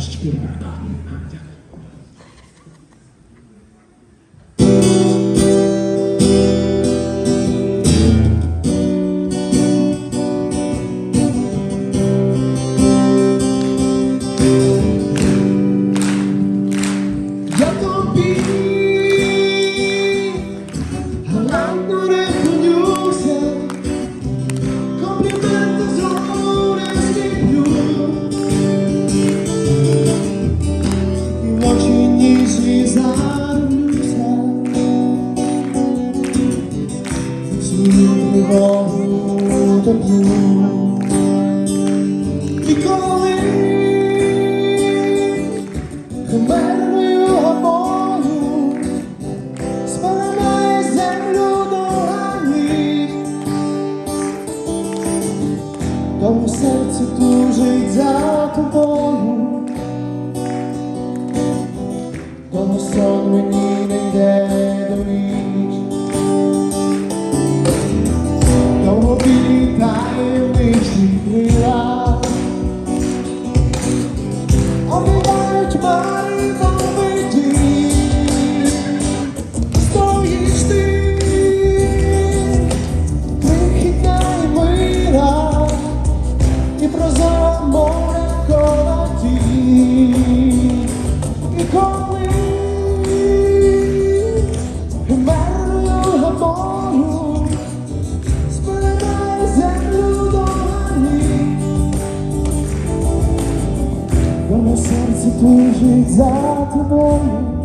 してるのか。Тому серце тужить за тобою, тому сон мені не йде до ніч, тому вітає лишні крила. І прозоре море колоті. І коли хмарною гамою спинає землю до границь, Воно серце тужить за тобою,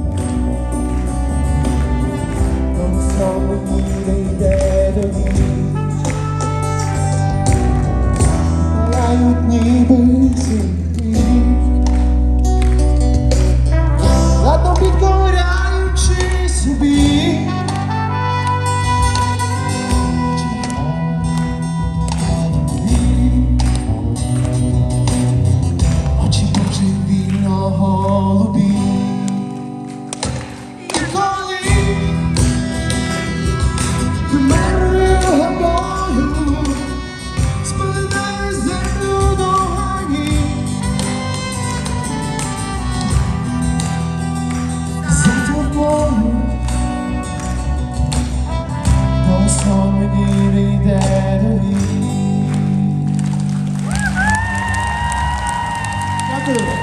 to